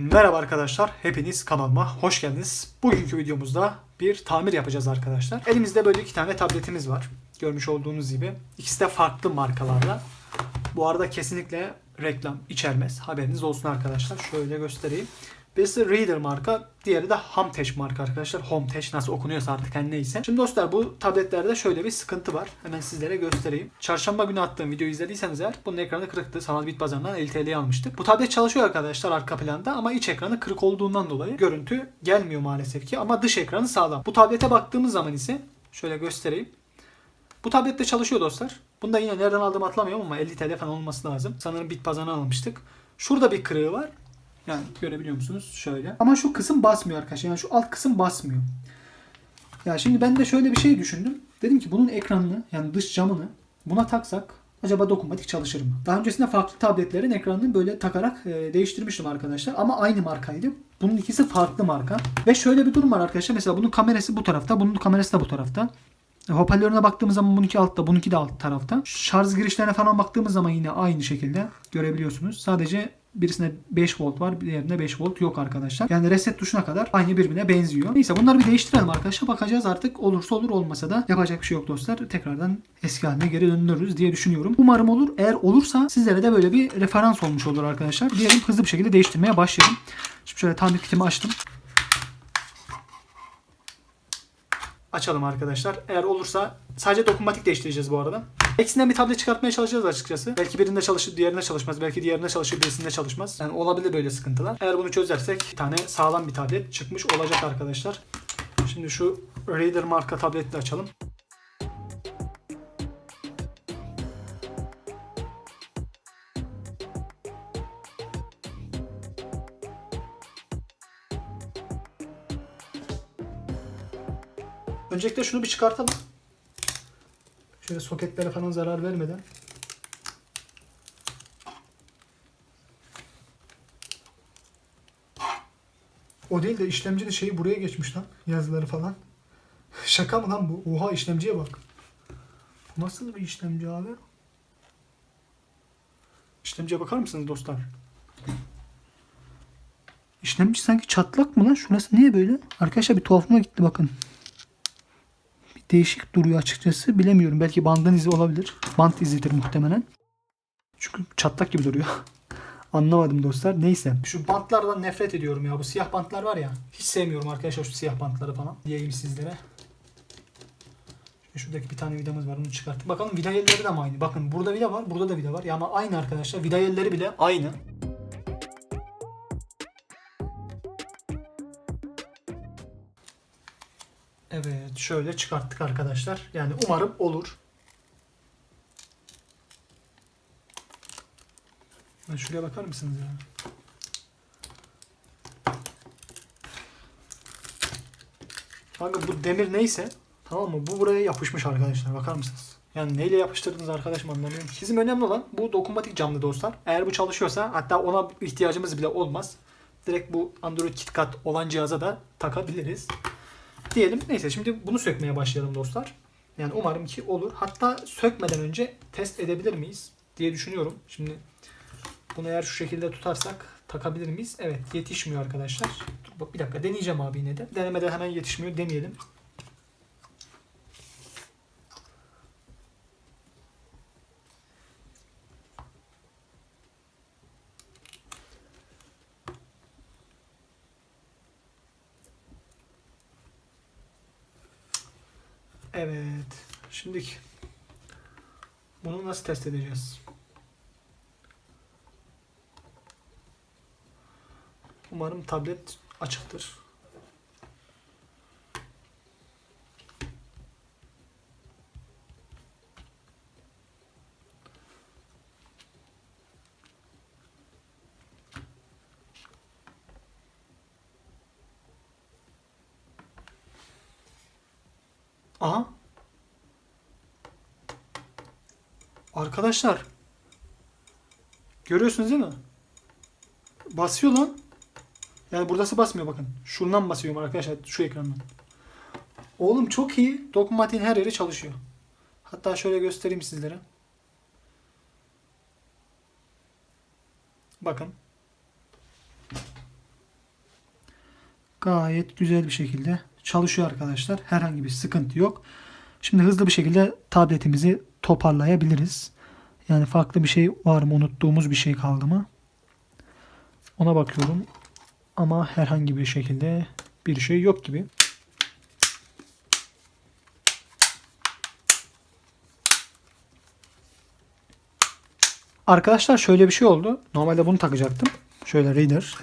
Merhaba arkadaşlar, hepiniz kanalıma hoş geldiniz. Bugünkü videomuzda bir tamir yapacağız arkadaşlar. Elimizde böyle iki tane tabletimiz var. Görmüş olduğunuz gibi. İkisi de farklı markalarla. Bu arada kesinlikle reklam içermez. Haberiniz olsun arkadaşlar. Şöyle göstereyim. Birisi Reader marka, diğeri de Hamtech marka arkadaşlar. Homtech nasıl okunuyorsa artık her neyse. Şimdi dostlar bu tabletlerde şöyle bir sıkıntı var. Hemen sizlere göstereyim. Çarşamba günü attığım videoyu izlediyseniz eğer bunun ekranı kırıktı. Sanal bit pazarından 50 TL'ye almıştık. Bu tablet çalışıyor arkadaşlar arka planda ama iç ekranı kırık olduğundan dolayı görüntü gelmiyor maalesef ki. Ama dış ekranı sağlam. Bu tablete baktığımız zaman ise şöyle göstereyim. Bu tablette çalışıyor dostlar. Bunu da yine nereden aldığımı hatırlamıyorum ama 50 TL falan olması lazım. Sanırım bit pazarına almıştık. Şurada bir kırığı var. Yani görebiliyor musunuz? Şöyle. Ama şu kısım basmıyor arkadaşlar. Yani şu alt kısım basmıyor. Ya şimdi ben de şöyle bir şey düşündüm. Dedim ki bunun ekranını yani dış camını buna taksak acaba dokunmatik çalışır mı? Daha öncesinde farklı tabletlerin ekranını böyle takarak e, değiştirmiştim arkadaşlar. Ama aynı markaydı. Bunun ikisi farklı marka. Ve şöyle bir durum var arkadaşlar. Mesela bunun kamerası bu tarafta. Bunun kamerası da bu tarafta. E, Hoparlörüne baktığımız zaman bununki altta, bununki de alt tarafta. Şarj girişlerine falan baktığımız zaman yine aynı şekilde görebiliyorsunuz. Sadece birisinde 5 volt var, diğerinde 5 volt yok arkadaşlar. Yani reset tuşuna kadar aynı birbirine benziyor. Neyse bunları bir değiştirelim arkadaşlar. Bakacağız artık olursa olur olmasa da yapacak bir şey yok dostlar. Tekrardan eski haline geri döndürürüz diye düşünüyorum. Umarım olur. Eğer olursa sizlere de böyle bir referans olmuş olur arkadaşlar. Diyelim hızlı bir şekilde değiştirmeye başlayalım. Şimdi şöyle tamir kitimi açtım. açalım arkadaşlar. Eğer olursa sadece dokunmatik değiştireceğiz bu arada. İkisinden bir tablet çıkartmaya çalışacağız açıkçası. Belki birinde çalışır, diğerinde çalışmaz. Belki diğerinde çalışır, birisinde çalışmaz. Yani olabilir böyle sıkıntılar. Eğer bunu çözersek bir tane sağlam bir tablet çıkmış olacak arkadaşlar. Şimdi şu Raider marka tableti de açalım. Öncelikle şunu bir çıkartalım. Şöyle soketlere falan zarar vermeden. O değil de işlemcinin şeyi buraya geçmiş lan. Yazıları falan. Şaka mı lan bu? Oha işlemciye bak. Bu nasıl bir işlemci abi? İşlemciye bakar mısınız dostlar? İşlemci sanki çatlak mı lan? Şurası niye böyle? Arkadaşlar bir tuhafıma gitti bakın değişik duruyor açıkçası. Bilemiyorum. Belki bandın izi olabilir. Bant izidir muhtemelen. Çünkü çatlak gibi duruyor. Anlamadım dostlar. Neyse. Şu bantlardan nefret ediyorum ya. Bu siyah bantlar var ya. Hiç sevmiyorum arkadaşlar şu siyah bantları falan. Diyeyim sizlere. Şimdi şuradaki bir tane vidamız var. Onu çıkarttık. Bakalım vida yerleri de mi aynı? Bakın burada vida var. Burada da vida var. Ya ama aynı arkadaşlar. Vida yerleri bile aynı. Evet şöyle çıkarttık arkadaşlar. Yani umarım olur. Şuraya bakar mısınız ya? Kanka bu demir neyse tamam mı? Bu buraya yapışmış arkadaşlar. Bakar mısınız? Yani neyle yapıştırdınız arkadaşım anlamıyorum. Bizim önemli olan bu dokunmatik camlı dostlar. Eğer bu çalışıyorsa hatta ona ihtiyacımız bile olmaz. Direkt bu Android KitKat olan cihaza da takabiliriz diyelim. Neyse şimdi bunu sökmeye başlayalım dostlar. Yani umarım ki olur. Hatta sökmeden önce test edebilir miyiz diye düşünüyorum. Şimdi bunu eğer şu şekilde tutarsak takabilir miyiz? Evet yetişmiyor arkadaşlar. Dur, bir dakika deneyeceğim abi yine de. Denemeden hemen yetişmiyor. Deneyelim. Evet. Şimdi bunu nasıl test edeceğiz? Umarım tablet açıktır. Aha. Arkadaşlar. Görüyorsunuz değil mi? Basıyor lan. Yani buradası basmıyor bakın. Şundan basıyorum arkadaşlar şu ekrandan. Oğlum çok iyi. Dokunmatiğin her yeri çalışıyor. Hatta şöyle göstereyim sizlere. Bakın. Gayet güzel bir şekilde çalışıyor arkadaşlar. Herhangi bir sıkıntı yok. Şimdi hızlı bir şekilde tabletimizi toparlayabiliriz. Yani farklı bir şey var mı? Unuttuğumuz bir şey kaldı mı? Ona bakıyorum. Ama herhangi bir şekilde bir şey yok gibi. Arkadaşlar şöyle bir şey oldu. Normalde bunu takacaktım. Şöyle reader.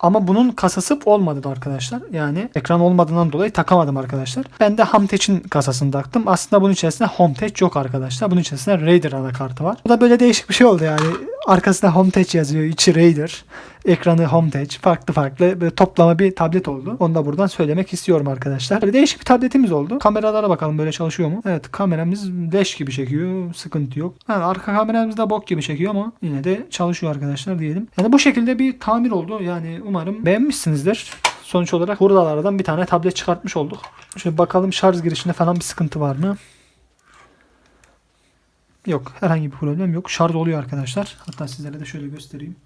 Ama bunun kasası olmadı da arkadaşlar. Yani ekran olmadığından dolayı takamadım arkadaşlar. Ben de Hamtech'in kasasını taktım. Aslında bunun içerisinde HomeTech yok arkadaşlar. Bunun içerisinde Raider anakartı var. Bu da böyle değişik bir şey oldu yani. Arkasında HomeTech yazıyor. içi Raider. Ekranı HomeTech. Farklı farklı böyle toplama bir tablet oldu. Onu da buradan söylemek istiyorum arkadaşlar. Böyle değişik bir tabletimiz oldu. Kameralara bakalım böyle çalışıyor mu? Evet kameramız leş gibi çekiyor. Sıkıntı yok. Yani arka kameramız da bok gibi çekiyor ama yine de çalışıyor arkadaşlar diyelim. Yani bu şekilde bir tamir oldu. Yani umarım beğenmişsinizdir. Sonuç olarak hurdalardan bir tane tablet çıkartmış olduk. Şöyle bakalım şarj girişinde falan bir sıkıntı var mı? Yok. Herhangi bir problem yok. Şarj oluyor arkadaşlar. Hatta sizlere de şöyle göstereyim.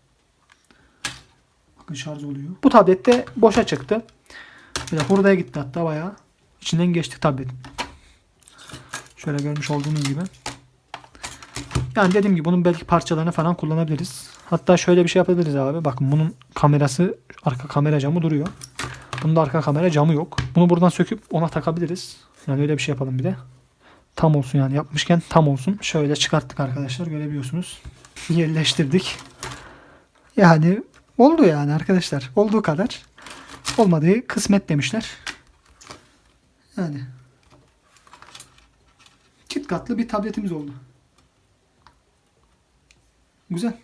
Bakın şarj oluyor. Bu tablet de boşa çıktı. Böyle hurdaya gitti hatta bayağı. İçinden geçti tablet. Şöyle görmüş olduğunuz gibi. Yani dediğim gibi bunun belki parçalarını falan kullanabiliriz. Hatta şöyle bir şey yapabiliriz abi. Bakın bunun kamerası arka kamera camı duruyor. Bunda arka kamera camı yok. Bunu buradan söküp ona takabiliriz. Yani öyle bir şey yapalım bir de. Tam olsun yani yapmışken tam olsun. Şöyle çıkarttık arkadaşlar görebiliyorsunuz. Yerleştirdik. Yani oldu yani arkadaşlar. Olduğu kadar. Olmadığı kısmet demişler. Yani. Çift katlı bir tabletimiz oldu. Güzel.